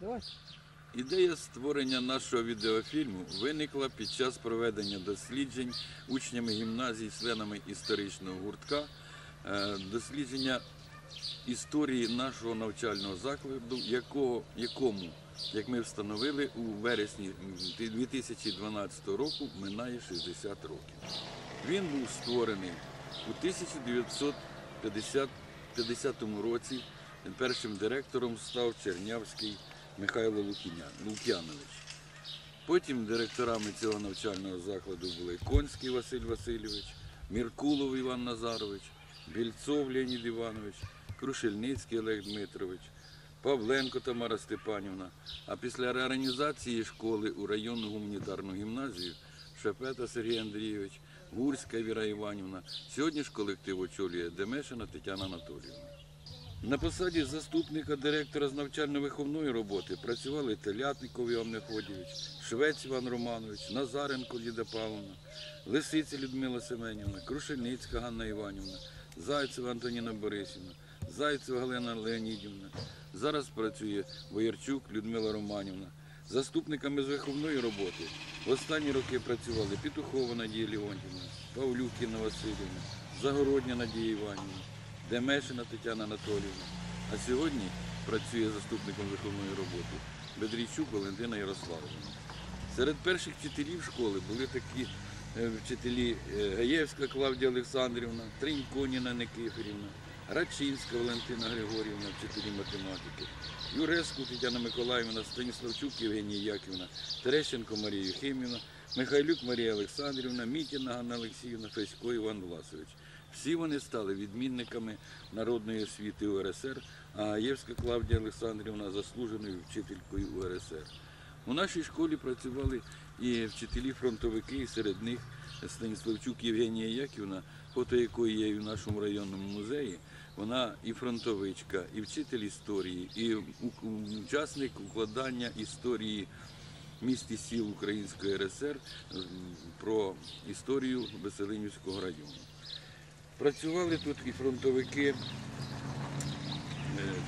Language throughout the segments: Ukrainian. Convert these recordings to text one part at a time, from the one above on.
Давай. Ідея створення нашого відеофільму виникла під час проведення досліджень учнями гімназії, членами історичного гуртка, е, дослідження історії нашого навчального закладу, якого, якому, як ми встановили, у вересні 2012 року минає 60 років. Він був створений у 1950 році. Першим директором став Чернявський Михайло Лук'янович. Потім директорами цього навчального закладу були Конський Василь Васильович, Міркулов Іван Назарович, Більцов Леонід Іванович, Крушельницький Олег Дмитрович, Павленко Тамара Степанівна. А після реорганізації школи у районну гуманітарну гімназію Шепета Сергій Андрійович, Гурська Віра Іванівна. Сьогодні ж колектив очолює Демешина Тетяна Анатоліївна. На посаді заступника директора з навчально-виховної роботи працювали Телятников Іван Мефодійович, Швець Іван Романович, Назаренко Ліда Павловна, Лисиця Людмила Семенівна, Крушельницька Ганна Іванівна, Зайцева Антоніна Борисівна, Зайцева Галина Леонідівна. Зараз працює Боярчук Людмила Романівна. Заступниками з виховної роботи в останні роки працювали Петухова Надія Леонтівна, Павлюкіна Васильівна, Загородня Надія Іванівна. Демешина Тетяна Анатоліївна. А сьогодні працює заступником виховної роботи Бедрійчук Валентина Ярославовна. Серед перших вчителів школи були такі е, вчителі е, Гаєвська Клавдія Олександрівна, Тринько Ніна Никифорівна, Рачинська Валентина Григорівна, вчителі математики, Юреску Тетяна Миколаївна, Станіславчук Євгенія Яківна, Терещенко Марія Єхимівна, Михайлюк Марія Олександрівна, Мітіна Ганна Олексіївна, Фесько Іван Власович. Всі вони стали відмінниками народної освіти УРСР, а Гаєвська Клавдія Олександрівна заслуженою вчителькою УРСР. У нашій школі працювали і вчителі-фронтовики, і серед них Станіславчук Євгенія Яківна, фото якої є і в нашому районному музеї. Вона і фронтовичка, і вчитель історії, і учасник укладання історії міст і сіл Української РСР про історію Веселинівського району. Працювали тут і фронтовики е,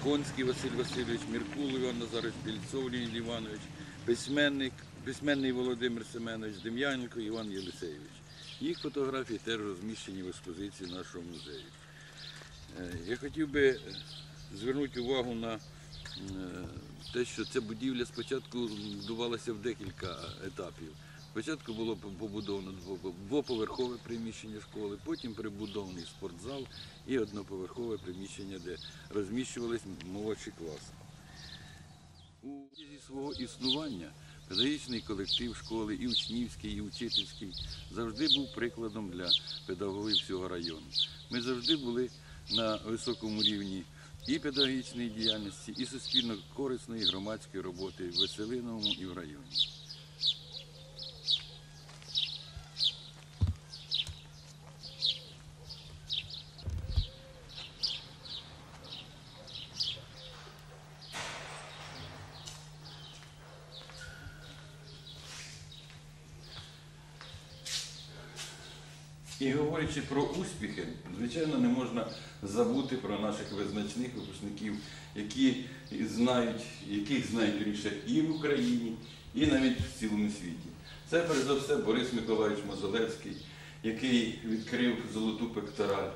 Конський Василь Васильович, Міркул Іван Назарович, Більцов Леонід Іванович, письменник, письменний Володимир Семенович, Дем'яненко Іван Єлисейович. Їх фотографії теж розміщені в експозиції нашого музею. Е, Я хотів би звернути увагу на е, те, що ця будівля спочатку будувалася в декілька етапів. Спочатку було побудовано двоповерхове приміщення школи, потім прибудований спортзал і одноповерхове приміщення, де розміщувались молодші класи. У зі свого існування педагогічний колектив школи, і учнівський, і учительський, завжди був прикладом для педагогів всього району. Ми завжди були на високому рівні і педагогічної діяльності, і суспільно корисної громадської роботи в Веселиновому і в районі. І говорячи про успіхи, звичайно, не можна забути про наших визначних випускників, які знають, яких знають вірніше і в Україні, і навіть в цілому світі. Це перш за все Борис Миколаївич Мозолевський, який відкрив золоту пектораль,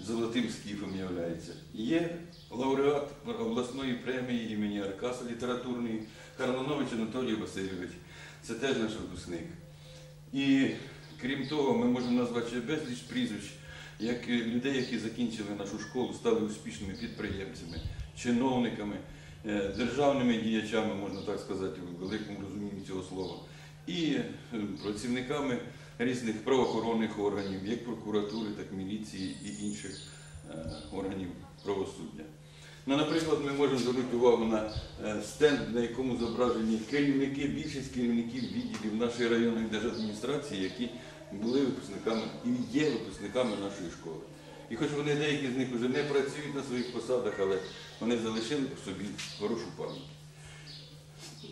золотим скіфом являється. Є лауреат обласної премії імені Аркаса літературної Карланович Анатолій Васильович. Це теж наш випускник. І крім того, ми можемо назвати безліч прізвищ, як е, людей, які закінчили нашу школу, стали успішними підприємцями, чиновниками, е, державними діячами, можна так сказати, у великому розумінні цього слова, і е, працівниками різних правоохоронних органів, як прокуратури, так і міліції і інших органів правосуддя. Ну, наприклад, ми можемо звернути увагу на стенд, на якому зображені керівники, більшість керівників відділів нашої районної держадміністрації, які були випускниками і є випускниками нашої школи. І хоч вони деякі з них вже не працюють на своїх посадах, але вони залишили по собі хорошу пам'ять.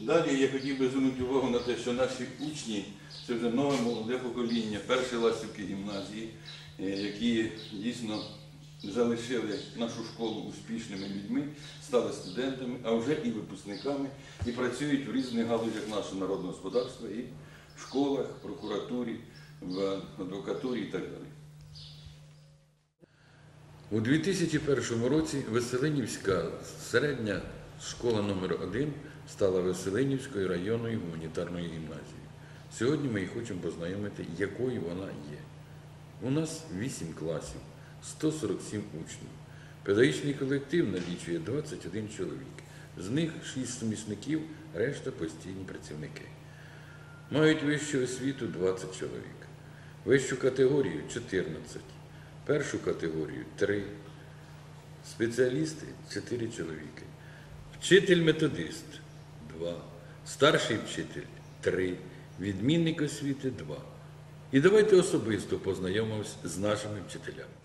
Далі я хотів би звернути увагу на те, що наші учні це вже нове молоде покоління, перші ластівки гімназії, е, які дійсно залишили нашу школу успішними людьми, стали студентами, а вже і випускниками, і працюють в різних галузях нашого народного господарства і в школах, прокуратурі, в адвокатурі і так далі. У 2001 році Веселинівська середня школа номер 1 стала Веселинівською районною гуманітарною гімназією. Сьогодні ми хочемо познайомити, якою вона є. У нас 8 класів, 147 учнів. Педагогічний колектив налічує 21 чоловік. З них 6 сумісників, решта постійні працівники. Мають вищу освіту 20 чоловік, вищу категорію 14, першу категорію 3, спеціалісти 4 чоловіки, вчитель-методист 2, старший вчитель 3, відмінник освіти 2. І давайте особисто познайомимось з нашими вчителями.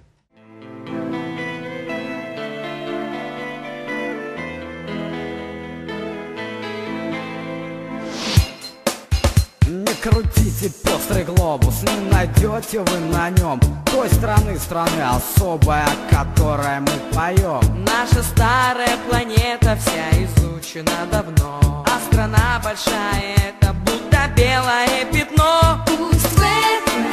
Крутите пестрый глобус, не найдете вы на нем Той страны страны особой, о которой мы поем. Наша старая планета вся изучена давно А страна большая, это будто белое пятно. Пусть в эту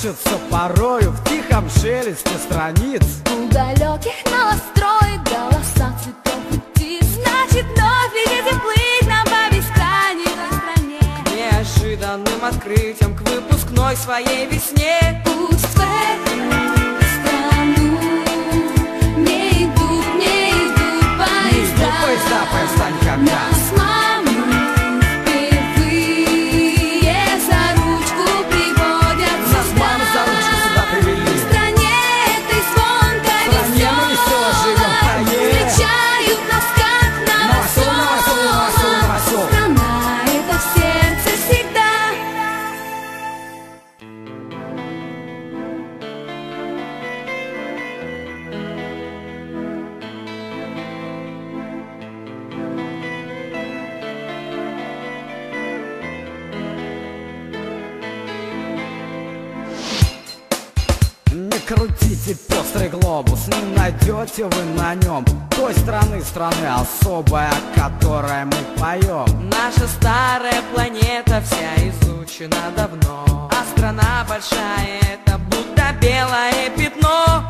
слышится порою в тихом шелесте страниц. У далеких новостроек голоса цветов и птиц. Значит, вновь летите плыть нам по бескрайней стране Неожиданным открытием к выпускной своей весне. Пусть крутите пестрый глобус, не найдете вы на нем Той страны страны особой, о которой мы поем Наша старая планета вся изучена давно. А страна большая, это будто белое пятно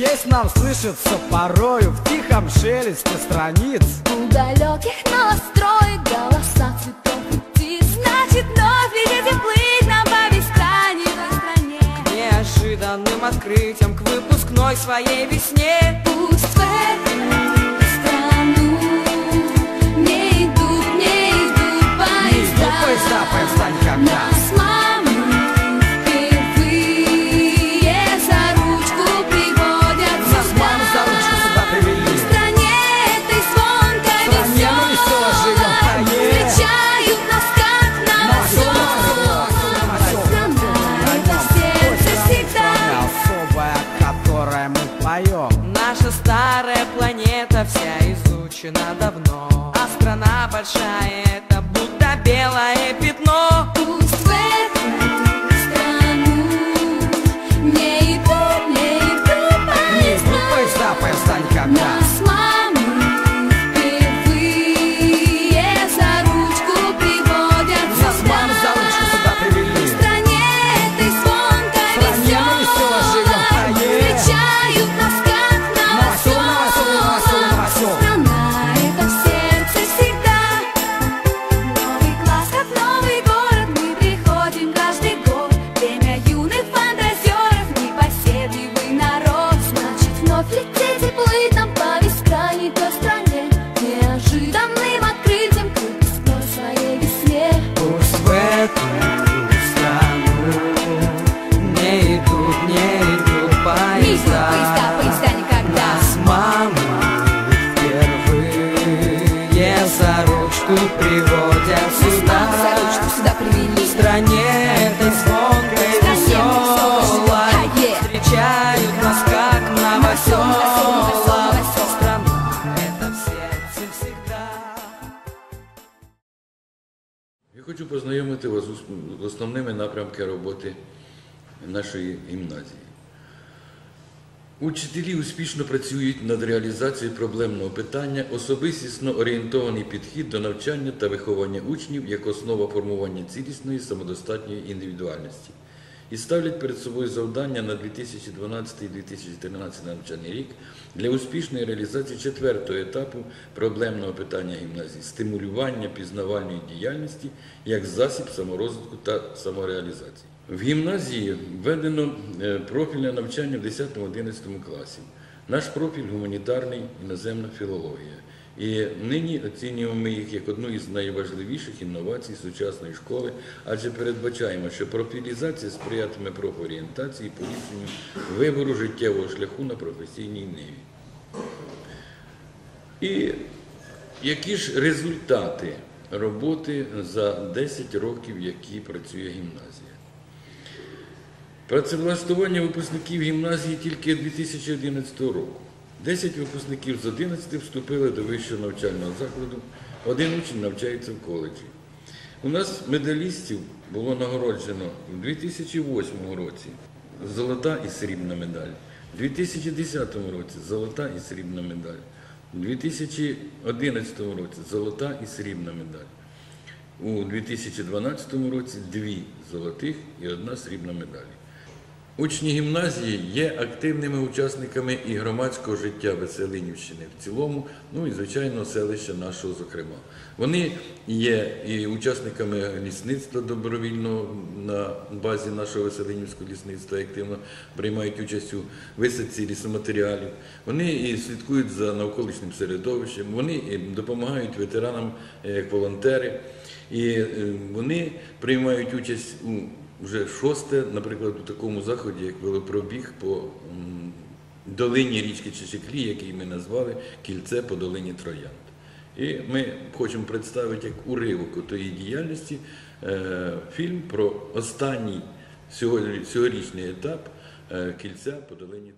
Здесь нам слышится порою в тихом шелесте страниц. Далеких Неожиданным открытием к выпускной своей весне Напрямками роботи нашої гімназії. Учителі успішно працюють над реалізацією проблемного питання, особистісно орієнтований підхід до навчання та виховання учнів як основа формування цілісної самодостатньої індивідуальності. І ставлять перед собою завдання на 2012-2013 навчальний рік для успішної реалізації четвертого етапу проблемного питання гімназії стимулювання пізнавальної діяльності як засіб саморозвитку та самореалізації. В гімназії введено е, профільне навчання в 10-11 класі. Наш профіль гуманітарний іноземна філологія. І нині оцінюємо їх як одну із найважливіших інновацій сучасної школи, адже передбачаємо, що профілізація сприятиме профорієнтації і поліпшенню вибору життєвого шляху на професійній ниві. І які ж результати роботи за 10 років, які працює гімназія? Працевлаштування випускників гімназії тільки 2011 року. 10 випускників з 11 вступили до вищого навчального закладу, один учень навчається в коледжі. У нас медалістів було нагороджено у 2008 році золота і срібна медаль, у 2010 році золота і срібна медаль, у 2011 році золота і срібна медаль. У 2012 році дві золотих і одна срібна медалі. Учні гімназії є активними учасниками і громадського життя Веселинівщини в цілому, ну і звичайно селища нашого, зокрема. Вони є і учасниками лісництва добровільного на базі нашого Веселинівського лісництва, і активно приймають участь у висадці лісоматеріалів. Вони і слідкують за навколишнім середовищем, вони і допомагають ветеранам е, як волонтери, і е, вони приймають участь у вже шосте, наприклад, у такому заході, як велопробіг по долині річки Чечеклі, який ми назвали Кільце по долині Троянд. І ми хочемо представити як уривок тої діяльності е, фільм про останній сьогодні- цьогорічний етап е, кільця по долині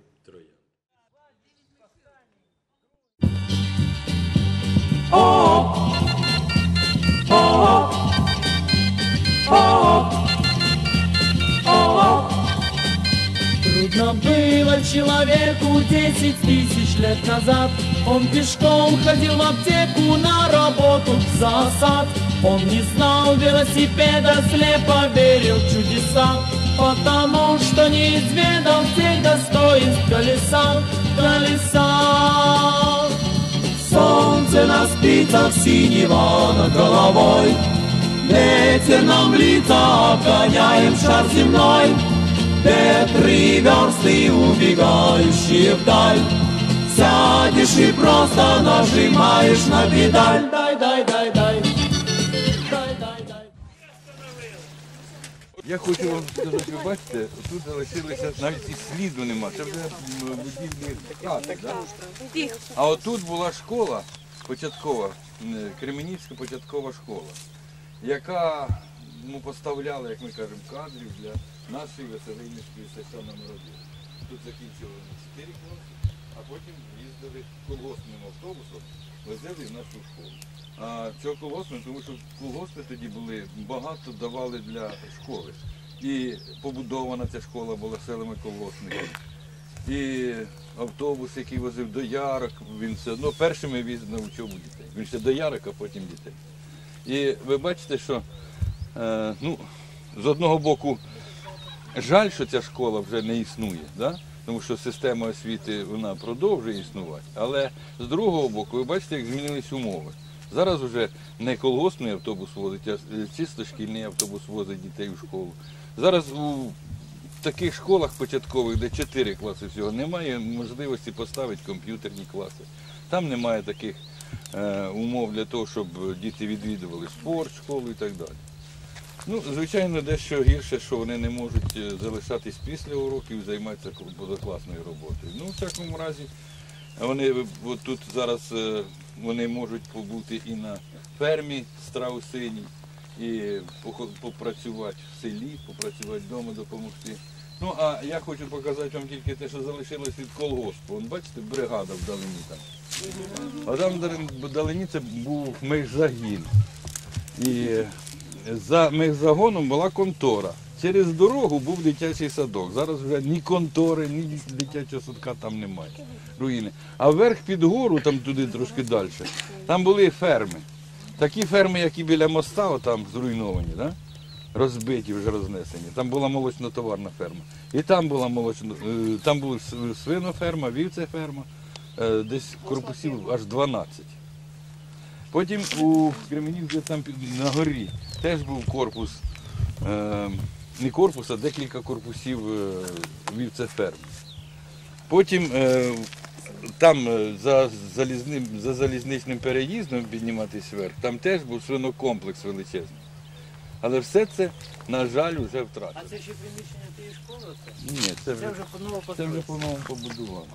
человеку десять тысяч лет назад. Он пешком ходил в аптеку на работу в засад Он не знал велосипеда, слепо верил в чудеса Потому что не изведал всех достоинств колеса. Колеса. Солнце на спицах синего над головой, Ветер нам в обгоняем шар земной, Ветры версты, убегающие вдаль, Сядешь и просто нажимаешь на педаль. Дай, дай, дай, дай. Я хочу вам сказати, ви бачите, тут залишилося навіть і сліду нема. Це вже будівлі хати, да? А отут була школа початкова, Кременівська початкова школа, яка ну, поставляла, як ми кажемо, кадрів для нашої Веселинівської номер 1 Тут закінчили на 4 класи, а потім їздили колгоспним автобусом, возили в нашу школу. А чого колгоспним? Тому що колгоспи тоді були, багато давали для школи. І побудована ця школа була селами колгоспниками. І автобус, який возив до ярок, він все одно першими віз на учобу дітей. Він ще до ярок, а потім дітей. І ви бачите, що е, ну, з одного боку жаль, що ця школа вже не існує, да? тому що система освіти вона продовжує існувати. Але з другого боку, ви бачите, як змінились умови. Зараз вже не колгоспний автобус возить, а чисто шкільний автобус возить дітей у школу. Зараз у таких школах початкових, де 4 класи всього, немає можливості поставити комп'ютерні класи. Там немає таких е, умов для того, щоб діти відвідували спорт, школу і так далі. Ну, звичайно, дещо гірше, що вони не можуть е, залишатись після уроків займатися кл- позакласною роботою. Ну, в всякому разі, вони от тут зараз е, вони можуть побути і на фермі страусиній, і попрацювати в селі, попрацювати вдома, допомогти. Ну, а я хочу показати вам тільки те, що залишилось від колгоспу. Вон, бачите, бригада вдалині там. А там вдали- вдалині це був мехзагін. І за мехзагоном була контора. Через дорогу був дитячий садок. Зараз вже ні контори, ні дитячого садка там немає. Руїни. А вверх під гору, там туди трошки далі, там були ферми. Такі ферми, які біля моста, там зруйновані, да? розбиті, вже рознесені. Там була молочно-товарна ферма. І там була молочно, е, там була свиноферма, вівцеферма, е, десь корпусів аж 12. Потім у Кременівці там на горі теж був корпус, е, не корпус, а декілька корпусів е, вівцеферм. Потім е, там за, залізним, за залізничним переїздом підніматись вверх, там теж був свинокомплекс величезний. Але все це, на жаль, вже А це ще приміщення тієї школи? Це, Ні, це вже, це вже по-новому побудували.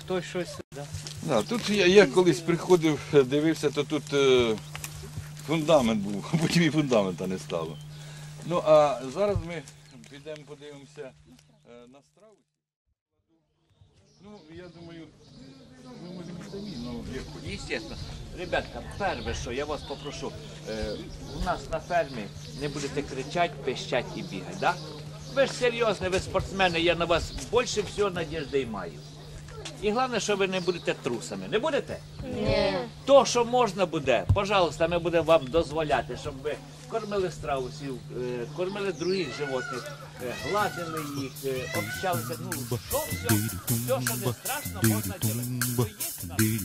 Хтось щось. Да? Да, тут я, я колись приходив, дивився, то тут фундамент був, а потім і фундамента не стало. Ну а зараз ми підемо подивимося е, на страву. Ну, я думаю, ми можемо самі, хочете. Естественно. Ребятка, перше, що я вас попрошу, е, у нас на фермі не будете кричати, пищать і бігати, да? Ви ж серйозні, ви спортсмени, я на вас більше всього надіжди маю. І головне, що ви не будете трусами. Не будете? Ні. То, що можна буде, пожалуйста, ми будемо вам дозволяти, щоб ви кормили страусів, е, кормили других животних, е, гладили їх, е, общалися. Ну, що все, все, що не страшно, можна робити. Є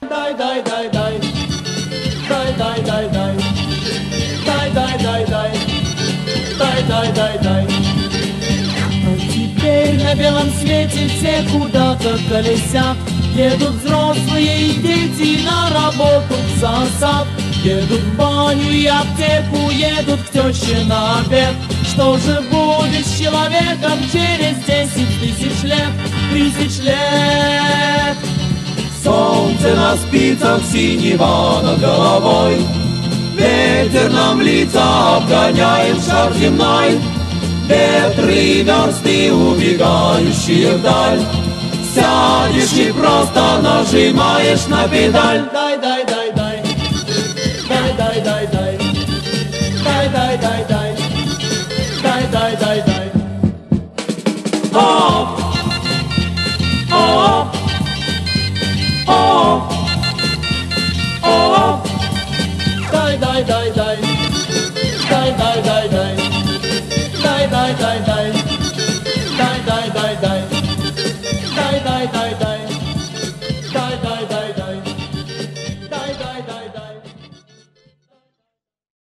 Дай, дай, дай, дай. Дай, дай, дай, дай. Дай, дай, дай, дай. Дай, дай, теперь на белом свете все куда-то колесят. Едут взрослые и дети на работу в сосад. Едут в баню и аптеку, едут к теще на обед. Что же будет с человеком через десять тысяч лет? Тысяч лет? Солнце на спицах синего над головой Ветер нам лица обгоняет шар земной Ветры версты, убегающие вдаль Сядешь и просто нажимаешь на педаль дай, дай.